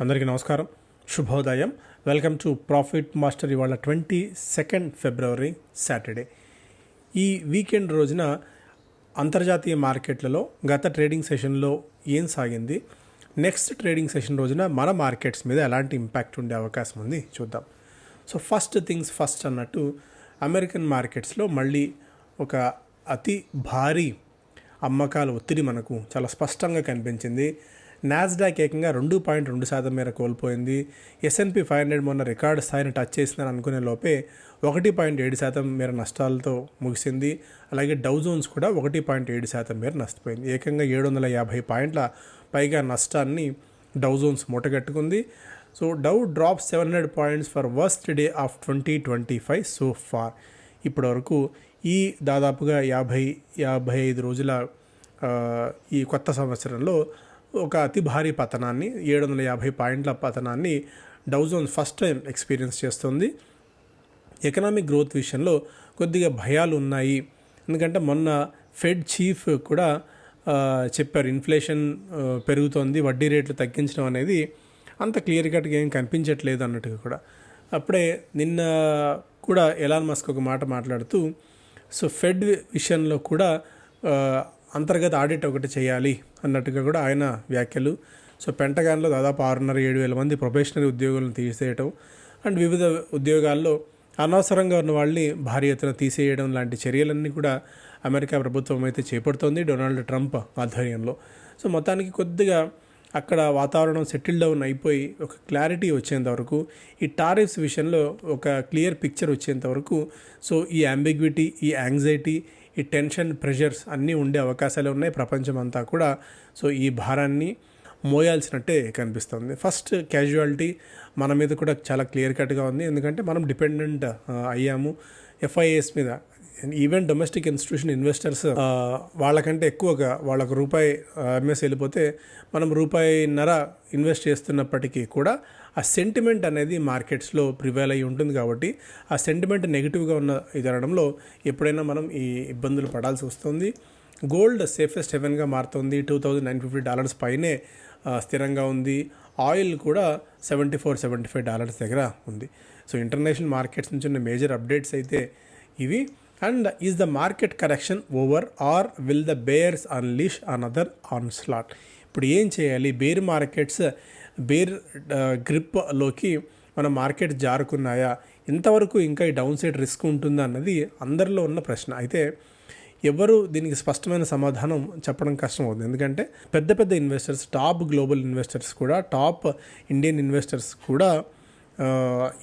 అందరికీ నమస్కారం. శుభోదయం. వెల్కమ్ టు ప్రాఫిట్ మాస్టర్ ఇవాళ ట్వంటీ సెకండ్ ఫిబ్రవరి సాటర్డే. ఈ వీకెండ్ రోజున అంతర్జాతీయ మార్కెట్లలో గత ట్రేడింగ్ సెషన్లో ఏం సాగింది? నెక్స్ట్ ట్రేడింగ్ సెషన్ రోజున మన మార్కెట్స్ మీద ఎలాంటి ఇంపాక్ట్ ఉండే అవకాశం ఉంది? చూద్దాం. సో ఫస్ట్ థింగ్స్ ఫస్ట్ అన్నట్టు అమెరికన్ మార్కెట్స్లో మళ్ళీ ఒక అతి భారీ అమ్మకాల ఒత్తిడి మనకు చాలా స్పష్టంగా కనిపించింది. నాస్డాక్ ఏకంగా రెండు పాయింట్ రెండు శాతం మేర కోల్పోయింది. S and P five hundred మొన్న రికార్డు స్థాయిని టచ్ చేసిందని అనుకునే లోపే ఒకటి పాయింట్ ఏడు శాతం మేర నష్టాలతో ముగిసింది. అలాగే డౌ జోన్స్ కూడా ఒకటి పాయింట్ ఏడు శాతం మేర నష్టపోయింది. ఏకంగా ఏడు వందల యాభై పాయింట్ల పైగా నష్టాన్ని Dow Jones మూటగట్టుకుంది. So Dow drop seven hundred points for worst day of twenty twenty five so far. ఇప్పటివరకు ఈ దాదాపుగా యాభై యాభై ఐదు రోజుల ఈ కొత్త సంవత్సరంలో ఒక అతి భారీ పతనాన్ని ఏడు వందల యాభై పాయింట్ల పతనాన్ని Dow Jones first time experience చేస్తుంది. ఎకనామిక్ గ్రోత్ విషయంలో కొద్దిగా భయాలు ఉన్నాయి. ఎందుకంటే మొన్న ఫెడ్ చీఫ్ కూడా చెప్పారు ఇన్ఫ్లేషన్ పెరుగుతోంది వడ్డీ రేట్లు తగ్గించడం అనేది అంత క్లియర్ కట్గా ఏం కనిపించట్లేదు అన్నట్టుగా కూడా. అప్పుడే నిన్న కూడా ఎలాన్ మస్క్ ఒక మాట మాట్లాడుతూ సో ఫెడ్ విషయంలో కూడా అంతర్గత ఆడిట్ ఒకటి చేయాలి అన్నట్టుగా కూడా ఆయన వ్యాఖ్యలు. సో పెంటగాన్లో దాదాపు ఆరున్నర ఏడు వేల మంది ప్రొఫెషనల్ ఉద్యోగులను తీసేయటం అండ్ వివిధ ఉద్యోగాల్లో అనవసరంగా ఉన్న వాళ్ళని భారీ ఎత్తున తీసేయడం లాంటి చర్యలన్నీ కూడా అమెరికా ప్రభుత్వం అయితే చేపడుతోంది డొనాల్డ్ ట్రంప్ ఆధ్వర్యంలో. సో మొత్తానికి కొద్దిగా అక్కడ వాతావరణం సెటిల్ డౌన్ అయిపోయి ఒక క్లారిటీ వచ్చేంత వరకు ఈ టారిఫ్స్ విషయంలో ఒక క్లియర్ పిక్చర్ వచ్చేంత వరకు సో ఈ అంబిగ్విటీ ఈ యాంగ్జైటీ ఈ టెన్షన్ ప్రెషర్స్ అన్నీ ఉండే అవకాశాలు ఉన్నాయి ప్రపంచం అంతా కూడా. సో ఈ భారాన్ని మోయాల్సినట్టే కనిపిస్తుంది. ఫస్ట్ క్యాజువాలిటీ మన మీద కూడా చాలా క్లియర్ కట్గా ఉంది. ఎందుకంటే మనం డిపెండెంట్ అయ్యాము. ఎఫ్ఐఎస్ మీద ఈవెన్ డొమెస్టిక్ ఇన్స్టిట్యూషన్ ఇన్వెస్టర్స్ వాళ్ళకంటే ఎక్కువగా వాళ్ళకు రూపాయి ఎంఎస్ వెళ్ళిపోతే మనం రూపాయిన్నర ఇన్వెస్ట్ చేస్తున్నప్పటికీ కూడా ఆ సెంటిమెంట్ అనేది మార్కెట్స్లో ప్రివైల్ అయ్యి ఉంటుంది కాబట్టి ఆ సెంటిమెంట్ నెగిటివ్గా ఉన్న ఇది అనడంలో ఎప్పుడైనా మనం ఈ ఇబ్బందులు పడాల్సి వస్తుంది. గోల్డ్ సేఫెస్ట్ హెవెన్గా మారుతుంది. Two thousand nine fifty dollars పైనే స్థిరంగా ఉంది. ఆయిల్ కూడా seventy four seventy five dollars దగ్గర ఉంది. సో ఇంటర్నేషనల్ మార్కెట్స్ నుంచి ఉన్న మేజర్ అప్డేట్స్ అయితే ఇవి. And is the market correction over or will the bears unleash another onslaught ఇప్పుడు ఏం చేయాలి? బేర్ మార్కెట్స్ బేర్ గ్రిప్లోకి మన మార్కెట్ జారుకున్నాయా? ఇంతవరకు ఇంకా ఈ డౌన్ సైడ్ రిస్క్ ఉంటుందా అన్నది అందరిలో ఉన్న ప్రశ్న. అయితే ఎవరు దీనికి స్పష్టమైన సమాధానం చెప్పడం కష్టం అవుతుంది. ఎందుకంటే పెద్ద పెద్ద ఇన్వెస్టర్స్ టాప్ గ్లోబల్ ఇన్వెస్టర్స్ కూడా టాప్ ఇండియన్ ఇన్వెస్టర్స్ కూడా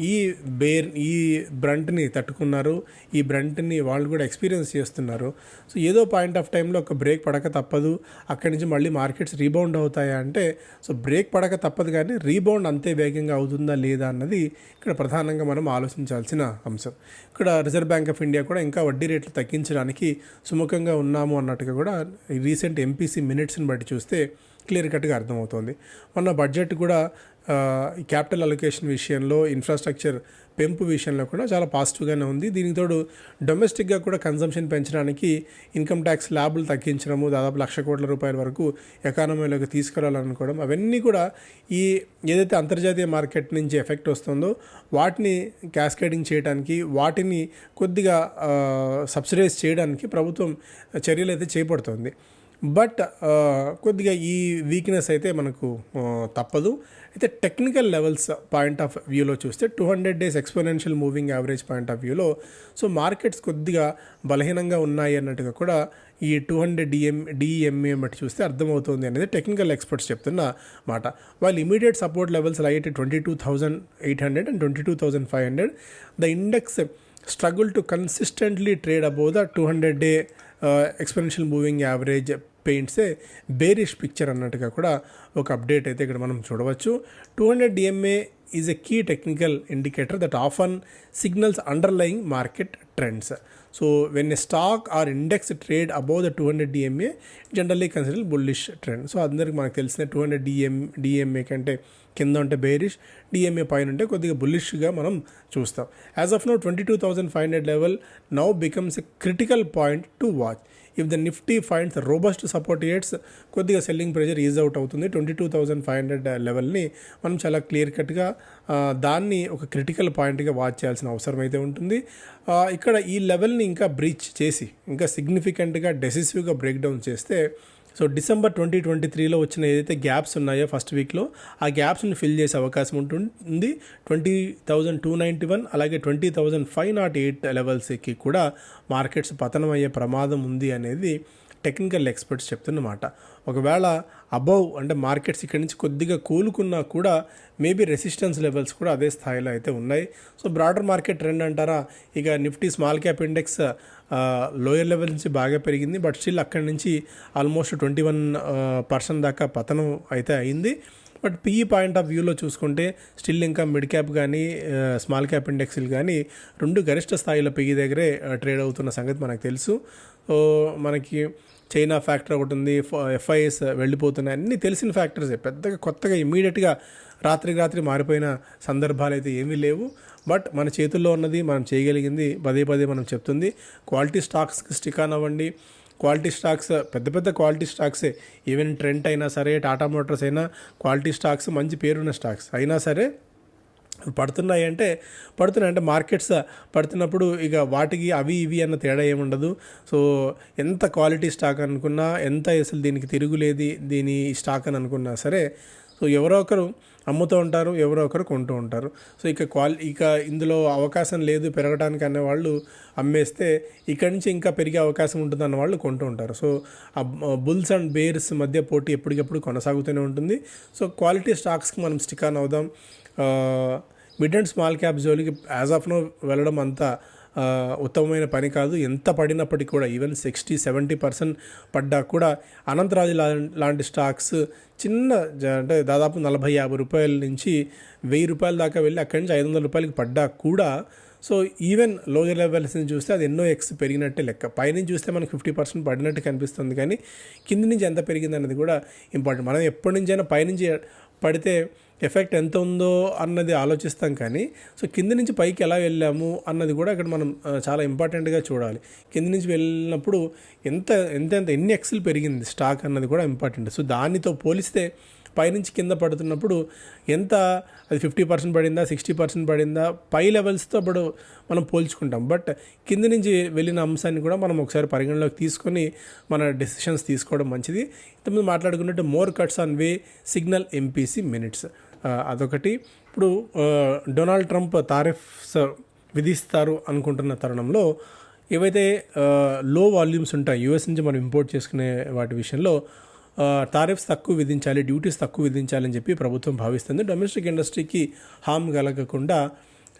ఈ బేర్ ఈ బ్రంట్ని తట్టుకున్నారు. ఈ బ్రంట్ని వాళ్ళు కూడా ఎక్స్పీరియన్స్ చేస్తున్నారు. సో ఏదో పాయింట్ ఆఫ్ టైంలో ఒక బ్రేక్ పడక తప్పదు. అక్కడి నుంచి మళ్ళీ మార్కెట్స్ రీబౌండ్ అవుతాయా అంటే సో బ్రేక్ పడక తప్పదు కానీ రీబౌండ్ అంతే వేగంగా అవుతుందా లేదా అన్నది ఇక్కడ ప్రధానంగా మనం ఆలోచించాల్సిన అంశం. ఇక్కడ రిజర్వ్ బ్యాంక్ ఆఫ్ ఇండియా కూడా ఇంకా వడ్డీ రేట్లు తగ్గించడానికి సుముఖంగా ఉన్నాము అన్నట్టుగా కూడా రీసెంట్ ఎంపీసీ మినిట్స్ని బట్టి చూస్తే క్లియర్ కట్గా అర్థమవుతోంది. మొన్న బడ్జెట్ కూడా క్యాపిటల్ అలొకేషన్ విషయంలో ఇన్ఫ్రాస్ట్రక్చర్ పెంపు విషయంలో కూడా చాలా పాజిటివ్గానే ఉంది. దీనికి తోడు డొమెస్టిక్గా కూడా కన్సంప్షన్ పెంచడానికి ఇన్కమ్ ట్యాక్స్ ల్యాబులు తగ్గించడము దాదాపు లక్ష కోట్ల రూపాయల వరకు ఎకానమీలోకి తీసుకురావాలనుకోవడం అవన్నీ కూడా ఈ ఏదైతే అంతర్జాతీయ మార్కెట్ నుంచి ఎఫెక్ట్ వస్తుందో వాటిని క్యాస్కేడింగ్ చేయడానికి వాటిని కొద్దిగా సబ్సిడైజ్ చేయడానికి ప్రభుత్వం చర్యలు అయితే చేపడుతుంది. బట్ కొద్దిగా ఈ వీక్నెస్ అయితే మనకు తప్పదు. అయితే టెక్నికల్ లెవెల్స్ పాయింట్ ఆఫ్ వ్యూలో చూస్తే two hundred days exponential moving average point of వ్యూలో సో మార్కెట్స్ కొద్దిగా బలహీనంగా ఉన్నాయి అన్నట్టుగా కూడా ఈ టూ హండ్రెడ్ డిఎం డిఎంఏ బట్టి చూస్తే అర్థమవుతుంది అనేది టెక్నికల్ ఎక్స్పర్ట్స్ చెప్తున్న మాట. వాళ్ళు immediate support levels lie at twenty two thousand eight hundred and twenty two thousand five hundred the index struggle to consistently trade above the two hundred day exponential moving average paints a bearish picture అన్నట్టుగా కూడా ఒక update అయితే ఇక్కడ మనం చూడవచ్చు. Two hundred DMA is a key technical indicator that often signals underlying market trends so when a stock or index trade above the two hundred DMA generally consider bullish trend so అందరికి మనకు తెలిసిన two hundred DM DMA కంటే కింద ఉంటే bearish DMA పైన ఉంటే కొద్దిగా బుల్లిష్గా మనం చూస్తాం. As of now twenty two thousand five hundred level now becomes a critical point to watch if the Nifty finds robust support eights కొద్దిగా సెల్లింగ్ ప్రెజర్ ఈజ్ అవుట్ అవుతుంది. Twenty two thousand five hundred లెవెల్ని మనం చాలా clear కట్గా దాన్ని ఒక critical పాయింట్గా watch చేయాల్సిన అవసరం అయితే ఉంటుంది ఇక్కడ ఈ లెవెల్ని ఇంకా బ్రీచ్ చేసి ఇంకా సిగ్నిఫికెంట్గా డెసిసివ్గా బ్రేక్ డౌన్ చేస్తే సో డిసెంబర్ ట్వంటీ ట్వంటీ త్రీలో వచ్చిన ఏదైతే గ్యాప్స్ ఉన్నాయో ఫస్ట్ వీక్లో ఆ గ్యాప్స్ని ఫిల్ చేసే అవకాశం ఉంటుంది. Twenty thousand two ninety one అలాగే twenty thousand five nought eight లెవెల్స్కి కూడా మార్కెట్స్ పతనం అయ్యే ప్రమాదం ఉంది అనేది టెక్నికల్ ఎక్స్పర్ట్స్ చెప్తున్నమాట. ఒకవేళ అబౌవ్ అంటే మార్కెట్స్ ఇక్కడి నుంచి కొద్దిగా కూలుకున్నా కూడా మేబీ రెసిస్టెన్స్ లెవెల్స్ కూడా అదే స్థాయిలో అయితే ఉన్నాయి. సో బ్రాడర్ మార్కెట్ ట్రెండ్ అంటారా? ఇక Nifty small cap index lower level నుంచి బాగా పెరిగింది. బట్ స్టిల్ అక్కడి నుంచి ఆల్మోస్ట్ ట్వంటీ వన్ పర్సెంట్ దాకా పతనం అయితే అయింది. బట్ పిఈ పాయింట్ ఆఫ్ వ్యూలో చూసుకుంటే స్టిల్ ఇంకా మిడ్ క్యాప్ కానీ స్మాల్ క్యాప్ ఇండెక్స్లు కానీ రెండు గరిష్ట స్థాయిలో పిఈ దగ్గరే ట్రేడ్ అవుతున్న సంగతి మనకు తెలుసు. సో మనకి చైనా ఫ్యాక్టర్ ఒకటి ఉంది ఎఫ్ఐఎస్ వెళ్ళిపోతున్నాయి. అన్నీ తెలిసిన ఫ్యాక్టర్సే. పెద్దగా కొత్తగా ఇమీడియట్గా రాత్రికి రాత్రి మారిపోయిన సందర్భాలు అయితే ఏమీ లేవు. బట్ మన చేతుల్లో ఉన్నది మనం చేయగలిగింది పదే పదే మనం చెప్తుంది. క్వాలిటీ స్టాక్స్కి స్టిక్ అనవ్వండి అవ్వండి. క్వాలిటీ స్టాక్స్ పెద్ద పెద్ద క్వాలిటీ స్టాక్సే ఈవెన్ ట్రెంట్ అయినా సరే టాటా మోటార్స్ అయినా క్వాలిటీ స్టాక్స్ మంచి పేరున్న స్టాక్స్ అయినా సరే పడుతున్నాయి అంటే పడుతున్నాయి అంటే మార్కెట్స్ పడుతున్నప్పుడు ఇక వాటికి అవి ఇవి అన్న తేడా ఏముండదు సో ఎంత క్వాలిటీ స్టాక్ అనుకున్నా ఎంత అసలు దీనికి తిరుగులేది దీని స్టాక్ అని అనుకున్నా సరే సో ఎవరో ఒకరు అమ్ముతూ ఉంటారు ఎవరో ఒకరు కొంటూ ఉంటారు. సో ఇక క్వాలి ఇక ఇందులో అవకాశం లేదు పెరగడానికి అనే వాళ్ళు అమ్మేస్తే ఇక్కడి నుంచి ఇంకా పెరిగే అవకాశం ఉంటుంది అన్న వాళ్ళు కొంటూ ఉంటారు. సో ఆ బుల్స్ అండ్ బేర్స్ మధ్య పోటీ ఎప్పటికప్పుడు కొనసాగుతూనే ఉంటుంది. సో క్వాలిటీ స్టాక్స్కి మనం స్టిక్ ఆన్ అవుదాం. మిడ్ అండ్ స్మాల్ క్యాప్ జోలికి యాజ్ ఆఫ్ నో వెళ్ళడం అంతా ఉత్తమమైన పని కాదు. ఎంత పడినప్పటికీ కూడా ఈవెన్ సిక్స్టీ సెవెంటీ పర్సెంట్ పడ్డా కూడా అనంతరాజు లాంటి స్టాక్స్ చిన్న జ- అంటే దాదాపు నలభై యాభై రూపాయల నుంచి వెయ్యి రూపాయల దాకా వెళ్ళి అక్కడి నుంచి ఐదు వందల రూపాయలకి పడ్డా కూడా. సో ఈవెన్ లోయర్ లెవెల్స్ని చూస్తే అది ఎన్నో ఎక్స్ పెరిగినట్టే లెక్క. పైనుంచి చూస్తే మనకు ఫిఫ్టీ పర్సెంట్ పడినట్టు కనిపిస్తుంది కానీ కింది నుంచి ఎంత పెరిగింది అనేది కూడా ఇంపార్టెంట్ మనం ఎప్పటి నుంచైనా పైనుంచి పడితే ఎఫెక్ట్ ఎంత ఉందో అన్నది ఆలోచిస్తాం కానీ సో కింద నుంచి పైకి ఎలా వెళ్ళాము అన్నది కూడా ఇక్కడ మనం చాలా ఇంపార్టెంట్గా చూడాలి. కింద నుంచి వెళ్ళినప్పుడు ఎంత ఎంత ఎంత ఎన్ని ఎక్స్లు పెరిగింది స్టాక్ అన్నది కూడా ఇంపార్టెంట్ సో దానితో పోలిస్తే పైనుంచి కింద పడుతున్నప్పుడు ఎంత అది ఫిఫ్టీ పర్సెంట్ పడిందా సిక్స్టీ పర్సెంట్ పడిందా పై లెవెల్స్తో ఇప్పుడు మనం పోల్చుకుంటాం. బట్ కింద నుంచి వెళ్ళిన అంశాన్ని కూడా మనం ఒకసారి పరిగణలోకి తీసుకొని మన డెసిషన్స్ తీసుకోవడం మంచిది. ఇంతకుముందు మాట్లాడుకున్నట్టు more cuts on way signal MPC minutes అదొకటి. ఇప్పుడు డొనాల్డ్ ట్రంప్ తారిఫ్స్ విధిస్తారు అనుకుంటున్న తరుణంలో ఏవైతే లో వాల్యూమ్స్ ఉంటాయి యూఎస్ నుంచి మనం ఇంపోర్ట్ చేసుకునే వాటి విషయంలో టారిఫ్స్ తక్కువ విధించాలి డ్యూటీస్ తక్కువ విధించాలని చెప్పి ప్రభుత్వం భావిస్తుంది. డొమెస్టిక్ ఇండస్ట్రీకి హామ్ కలగకుండా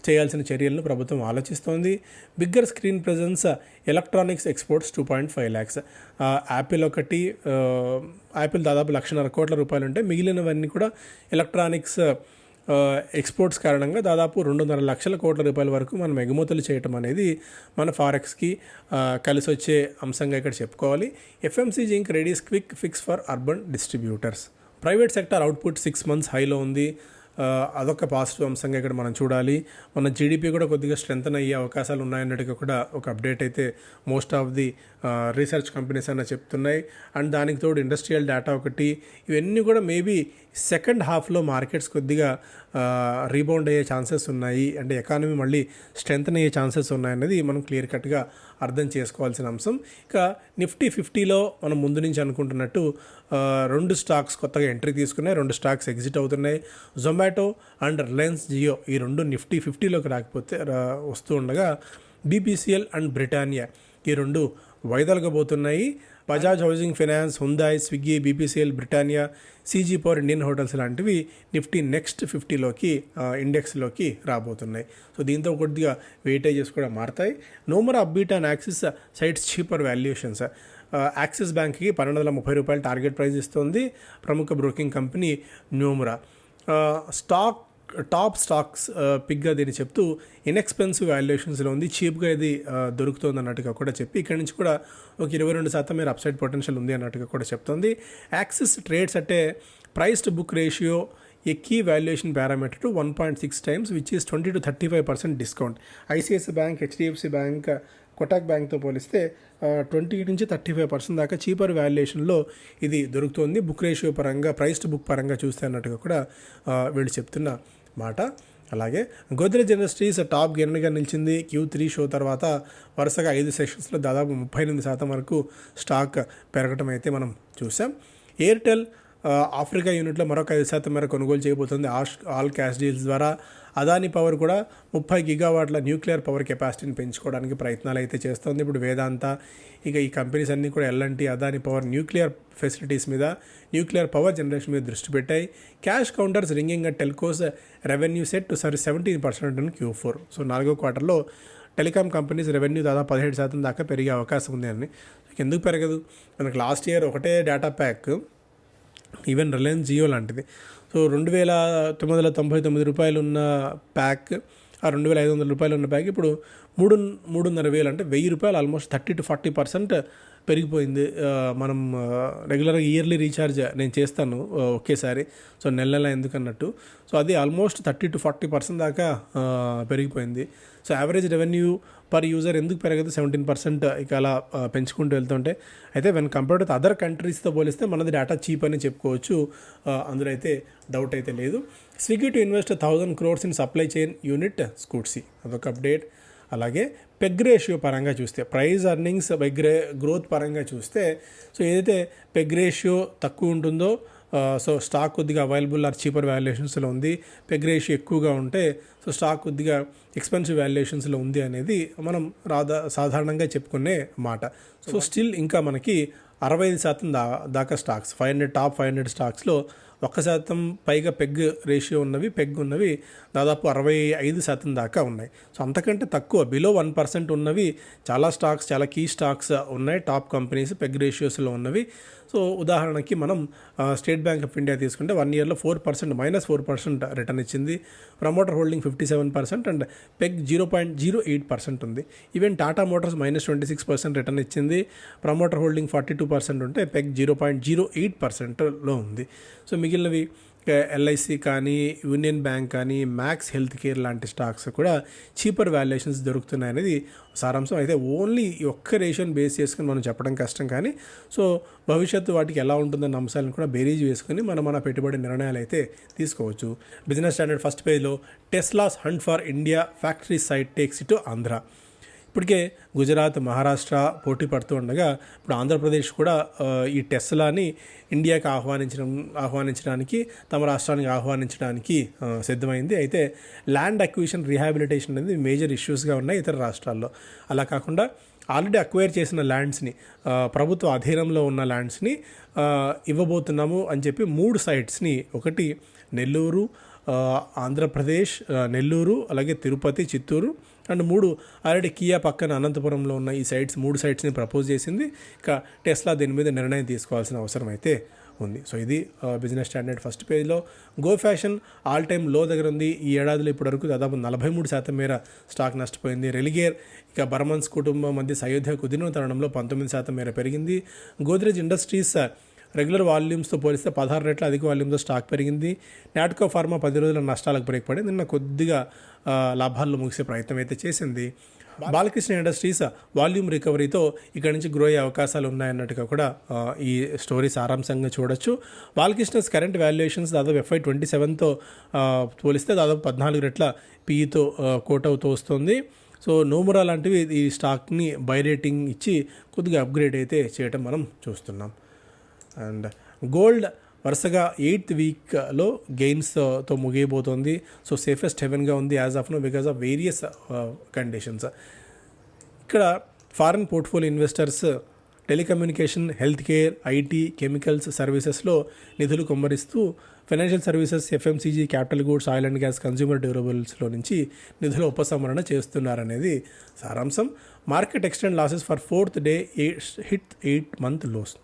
చేయాల్సిన చర్యలను ప్రభుత్వం ఆలోచిస్తోంది. Bigger screen presence electronics exports two point five lakhs. Apple ఒకటి యాపిల్ దాదాపు లక్షన్నర కోట్ల రూపాయలు ఉంటే మిగిలినవన్నీ కూడా ఎలక్ట్రానిక్స్ ఎక్స్పోర్ట్స్ కారణంగా దాదాపు రెండున్నర లక్షల కోట్ల రూపాయల వరకు మనం ఎగుమతులు చేయటం అనేది మన ఫారెక్స్కి కలిసి వచ్చే అంశంగా ఇక్కడ చెప్పుకోవాలి. FMCG inc readies quick fix for urban distributors. Private sector output six months హైలో ఉంది. అదొక పాజిటివ్ అంశంగా ఇక్కడ మనం చూడాలి. మన జీడిపి కూడా కొద్దిగా స్ట్రెంగ్ అయ్యే అవకాశాలు ఉన్నాయన్నట్టుగా కూడా ఒక అప్డేట్ అయితే most of the research companies అన్న చెప్తున్నాయి. అండ్ దానికి తోడు ఇండస్ట్రియల్ డేటా ఒకటి ఇవన్నీ కూడా మేబీ సెకండ్ హాఫ్లో మార్కెట్స్ కొద్దిగా రీబౌండ్ అయ్యే ఛాన్సెస్ ఉన్నాయి. అంటే ఎకానమీ మళ్ళీ స్ట్రెంగ్ అయ్యే ఛాన్సెస్ ఉన్నాయన్నది మనం క్లియర్ కట్గా అర్థం చేసుకోవాల్సిన అంశం. ఇక నిఫ్టీ ఫిఫ్టీలో మనం ముందు నుంచి అనుకుంటున్నట్టు రెండు స్టాక్స్ కొత్తగా ఎంట్రీ తీసుకున్నాయి రెండు స్టాక్స్ ఎగ్జిట్ అవుతున్నాయి. జొమాటో అండ్ రిలయన్స్ జియో ఈ రెండు నిఫ్టీ ఫిఫ్టీలోకి రాకపోతే వస్తూ ఉండగా బీపీసీఎల్ అండ్ బ్రిటానియా ఈ రెండు వైదొలగబోతున్నాయి. Bajaj housing finance Hyundai Swiggy BPCL Britannia CG power Indian hotels లాంటివి నిఫ్టీ నెక్స్ట్ ఫిఫ్టీలోకి ఇండెక్స్లోకి రాబోతున్నాయి. సో దీంతో కొద్దిగా వెయిటేజెస్ కూడా మారుతాయి. Nomura upbeat and Axis cites cheaper valuations Axis బ్యాంక్కి పన్నెండు వందల ముప్పై రూపాయలు టార్గెట్ ప్రైస్ ఇస్తుంది ప్రముఖ broking company Nomura stock top stocks పిగ్గా దీన్ని చెప్తూ ఇన్ఎక్స్పెన్సివ్ వాల్యుయేషన్స్లో ఉంది. చీప్గా ఇది దొరుకుతుంది అన్నట్టుగా కూడా చెప్పి ఇక్కడ నుంచి కూడా ఒక ఇరవై రెండు శాతం మీరు అప్సైడ్ పొటెన్షియల్ ఉంది అన్నట్టుగా కూడా చెప్తుంది. యాక్సిస్ ట్రేడ్స్ అంటే price to book ratio a key valuation parameter to one point six times which is twenty to thirty five percent discount ICICI bank HDFC bank Kotak బ్యాంక్తో పోలిస్తే ట్వంటీ నుంచి thirty five percent దాకా cheaper వాల్యుయేషన్లో ఇది దొరుకుతుంది. Book ratio పరంగా price to book పరంగా చూస్తే అన్నట్టుగా కూడా వీళ్ళు చెప్తున్నా మాట. అలాగే గోద్రేజ్ ఇండస్ట్రీస్ టాప్ గెయినర్గా నిలిచింది క్యూ త్రీ షో తర్వాత వరుసగా ఐదు సెషన్స్లో దాదాపు ముప్పై ఎనిమిది శాతం వరకు స్టాక్ పెరగటం అయితే మనం చూసాం ఎయిర్టెల్ ఆఫ్రికా యూనిట్లో మరొక ఐదు శాతం మేర కొనుగోలు చేయబోతుంది ఆష్ ఆల్ క్యాష్ డీల్స్ ద్వారా. అదాని పవర్ కూడా ముప్పై గిగావాట్ల న్యూక్లియర్ పవర్ కెపాసిటీని పెంచుకోవడానికి ప్రయత్నాలు అయితే చేస్తుంది. ఇప్పుడు వేదాంత ఇక ఈ కంపెనీస్ అన్నీ కూడా LNT Adani power nuclear facilities మీద న్యూక్లియర్ పవర్ జనరేషన్ మీద దృష్టి పెట్టాయి. Cash counters ringing telcos revenue set to soar seventeen percent అని క్యూ ఫోర్. సో నాలుగో క్వార్టర్లో టెలికాం కంపెనీస్ రెవెన్యూ దాదాపు పదిహేడు శాతం దాకా పెరిగే అవకాశం ఉంది అని. ఎందుకు పెరగదు? మనకు లాస్ట్ ఇయర్ ఒకటే data pack even Reliance Jio లాంటిది. సో రెండు వేల తొమ్మిది వందల తొంభై తొమ్మిది రూపాయలు ఉన్న ప్యాక్ ఆ రెండు వేల ఐదు వందల రూపాయలు ఉన్న ప్యాక్ ఇప్పుడు మూడు మూడున్నర వేలు అంటే వెయ్యి రూపాయలు almost thirty to forty percent పెరిగిపోయింది. మనం రెగ్యులర్గా ఇయర్లీ రీఛార్జ్ నేను చేస్తాను ఒకేసారి. సో నెల నెల ఎందుకన్నట్టు. సో అది almost thirty to forty percent దాకా పెరిగిపోయింది. So average revenue per user ఎందుకు పెరగదు సెవెంటీన్ పర్సెంట్ ఇక అలా పెంచుకుంటూ వెళ్తుంటే అయితే వెన్ కంపేర్డ్ విత్ అదర్ కంట్రీస్తో పోలిస్తే మనది డేటా చీప్ అని చెప్పుకోవచ్చు. అందులో అయితే డౌట్ అయితే లేదు. Swiggy to invest thousand crores in supply chain unit Scootsy అదొక అప్డేట్ అలాగే పెగ్ రేషియో పరంగా చూస్తే ప్రైస్ అర్నింగ్స్ పెగ్ గ్రోత్ పరంగా చూస్తే సో ఏదైతే పెగ్ రేషియో తక్కువ ఉంటుందో సో స్టాక్ కొద్దిగా అవైలబుల్ ఆర్ చీపర్ వాల్యుయేషన్స్లో ఉంది. పెగ్ రేషియో ఎక్కువగా ఉంటే సో స్టాక్ కొద్దిగా ఎక్స్పెన్సివ్ వాల్యుయేషన్స్లో ఉంది అనేది మనం రాదా సాధారణంగా చెప్పుకునే మాట. సో స్టిల్ ఇంకా మనకి అరవై ఐదు శాతం దా దాకా stocks five hundred top five hundred స్టాక్స్లో ఒక్క శాతం పైగా పెగ్ రేషియో ఉన్నవి పెగ్ ఉన్నవి దాదాపు అరవై ఐదు శాతం దాకా ఉన్నాయి. సో అంతకంటే తక్కువ బిలో వన్ పర్సెంట్ ఉన్నవి చాలా స్టాక్స్ చాలా కీ స్టాక్స్ ఉన్నాయి. టాప్ కంపెనీస్ పెగ్ రేషియోస్లో ఉన్నవి. సో ఉదాహరణకి మనం స్టేట్ బ్యాంక్ ఆఫ్ ఇండియా తీసుకుంటే వన్ ఇయర్లో four percent minus four percent return ఇచ్చింది. Promoter holding fifty seven percent and PEG zero point zero eight percent ఉంది. Even Tata Motors minus twenty six percent return ఇచ్చింది. Promoter holding forty two percent ఉంటే PEG zero point zero eight పర్సెంట్లో ఉంది. So మిగిలినవి LIC కానీ union bank కానీ max health care లాంటి stocks కూడా చీపర్ వాల్యుయేషన్స్ దొరుకుతున్నాయి అనేది సారాంశం. అయితే ఓన్లీ ఈ ఒక్క రేషన్ బేస్ చేసుకుని మనం చెప్పడం కష్టం కానీ సో భవిష్యత్తు వాటికి ఎలా ఉంటుందన్న అంశాలను కూడా బేరీజ్ వేసుకుని మనం మన పెట్టుబడి నిర్ణయాలు అయితే తీసుకోవచ్చు. బిజినెస్ స్టాండర్డ్ ఫస్ట్ పేజ్లో Tesla's hunt for India factory site takes to Andhra ఇప్పటికే గుజరాత్ మహారాష్ట్ర పోటీ పడుతూ ఉండగా ఇప్పుడు ఆంధ్రప్రదేశ్ కూడా ఈ టెస్లాని ఇండియాకి ఆహ్వానించడం ఆహ్వానించడానికి తమ రాష్ట్రానికి ఆహ్వానించడానికి సిద్ధమైంది. అయితే ల్యాండ్ అక్విజిషన్ రీహాబిలిటేషన్ అనేది మేజర్ ఇష్యూస్గా ఉన్నాయి ఇతర రాష్ట్రాల్లో. అలా కాకుండా ఆల్రెడీ అక్వైర్ చేసిన ల్యాండ్స్ని ప్రభుత్వ అధీనంలో ఉన్న ల్యాండ్స్ని ఇవ్వబోతున్నాము అని చెప్పి మూడు సైట్స్ని ఒకటి నెల్లూరు ఆంధ్రప్రదేశ్ నెల్లూరు అలాగే తిరుపతి చిత్తూరు అండ్ మూడు ఆల్రెడీ కియా పక్కన అనంతపురంలో ఉన్న ఈ సైట్స్ మూడు సైట్స్ని ప్రపోజ్ చేసింది. ఇక టెస్లా దీని మీద నిర్ణయం తీసుకోవాల్సిన అవసరం అయితే ఉంది. సో ఇది బిజినెస్ స్టాండర్డ్ ఫస్ట్ పేజ్లో గో ఫ్యాషన్ ఆల్ టైమ్లో దగ్గర ఉంది. ఈ ఏడాదిలో ఇప్పటివరకు దాదాపు నలభై మూడు శాతం మేర స్టాక్ నష్టపోయింది. రెలిగేర్ ఇక బర్మన్స్ కుటుంబం మధ్య సయోధ్య కుదిరిన తరుణంలో పంతొమ్మిది శాతం మేర పెరిగింది. గోద్రేజ్ ఇండస్ట్రీస్ రెగ్యులర్ వాల్యూమ్స్తో పోలిస్తే పదహారు రెట్ల అధిక వాల్యూమ్తో స్టాక్ పెరిగింది. నాట్కో ఫార్మా పది రోజుల నష్టాలకు బ్రేక్ పడి నిన్న కొద్దిగా లాభాల్లో ముగిసే ప్రయత్నం అయితే చేసింది. బాలకృష్ణ ఇండస్ట్రీస్ వాల్యూమ్ రికవరీతో ఇక్కడ నుంచి గ్రో అయ్యే అవకాశాలు ఉన్నాయన్నట్టుగా కూడా ఈ స్టోరీ సారాంశంగా చూడొచ్చు. బాలకృష్ణస్ కరెంట్ వాల్యుయేషన్స్ దాదాపు ఎఫ్ఐ ట్వంటీ సెవెన్తో పోలిస్తే దాదాపు పద్నాలుగు రెట్ల పీఈతో కోట్ అవుతూ వస్తుంది. సో నోమురా లాంటివి ఈ స్టాక్ని బై రేటింగ్ ఇచ్చి కొద్దిగా అప్గ్రేడ్ అయితే చేయటం మనం చూస్తున్నాం. అండ్ గోల్డ్ వరుసగా ఎయిత్ వీక్లో గెయిన్స్తో ముగియబోతోంది. సో సేఫెస్ట్ హెవెన్గా ఉంది as of now because of various conditions ఇక్కడ foreign portfolio investors telecommunication health care IT chemicals సర్వీసెస్లో నిధులు కుమ్మరిస్తూ financial services FMCG capital goods oil and gas consumer డ్యూరబుల్స్లో నుంచి నిధుల ఉపసంహరణ చేస్తున్నారనేది సారాంశం. Market extend losses for fourth day hit eight month lows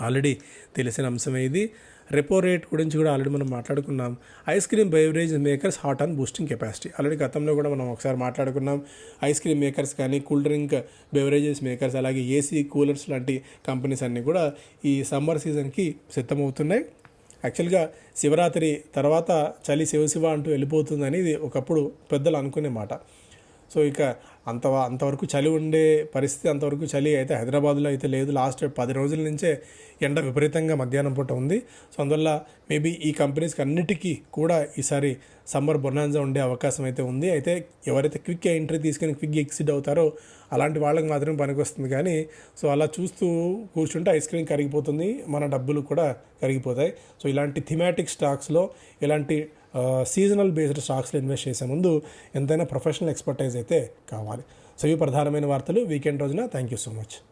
already తెలిసిన అంశమే ఇది. రెపో రేట్ గురించి కూడా ఆల్రెడీ మనం మాట్లాడుకున్నాం. Ice cream beverage makers hot and boosting capacity. Already గతంలో కూడా మనం ఒకసారి మాట్లాడుకున్నాం. ఐస్ క్రీమ్ మేకర్స్ కానీ కూల్ డ్రింక్ బెవరేజెస్ మేకర్స్ అలాగే ఏసీ కూలర్స్ లాంటి కంపెనీస్ అన్నీ కూడా ఈ సమ్మర్ సీజన్కి సిద్ధమవుతున్నాయి. యాక్చువల్గా శివరాత్రి తర్వాత చలి శివ శివ అంటూ వెళ్ళిపోతుందని ఇది ఒకప్పుడు పెద్దలు అనుకునే మాట. సో ఇక అంత అంతవరకు చలి ఉండే పరిస్థితి అంతవరకు చలి అయితే హైదరాబాద్లో అయితే లేదు. లాస్ట్ పది రోజుల నుంచే ఎండ విపరీతంగా మధ్యాహ్నం పూట ఉంది. సో అందువల్ల మేబీ ఈ కంపెనీస్కి అన్నిటికీ కూడా ఈసారి సమ్మర్ బొనాన్జా ఉండే అవకాశం అయితే ఉంది. అయితే ఎవరైతే క్విక్ ఎంట్రీ తీసుకొని క్విక్ ఎక్సిడ్ అవుతారో అలాంటి వాళ్ళకి మాత్రమే పనికొస్తుంది. కానీ సో అలా చూస్తూ కూర్చుంటే ఐస్ క్రీమ్ కరిగిపోతుంది. మన డబ్బులు కూడా కరిగిపోతాయి. సో ఇలాంటి థిమాటిక్ స్టాక్స్లో ఇలాంటి సీజనల్ బేస్డ్ స్టాక్స్లో ఇన్వెస్ట్ చేసే ముందు ఎంతైనా ప్రొఫెషనల్ ఎక్స్పర్టైజ్ అయితే కావాలి. సో ఇవి ప్రధానమైన వార్తలు. వీకెండ్ రోజున థ్యాంక్ యూ సో మచ్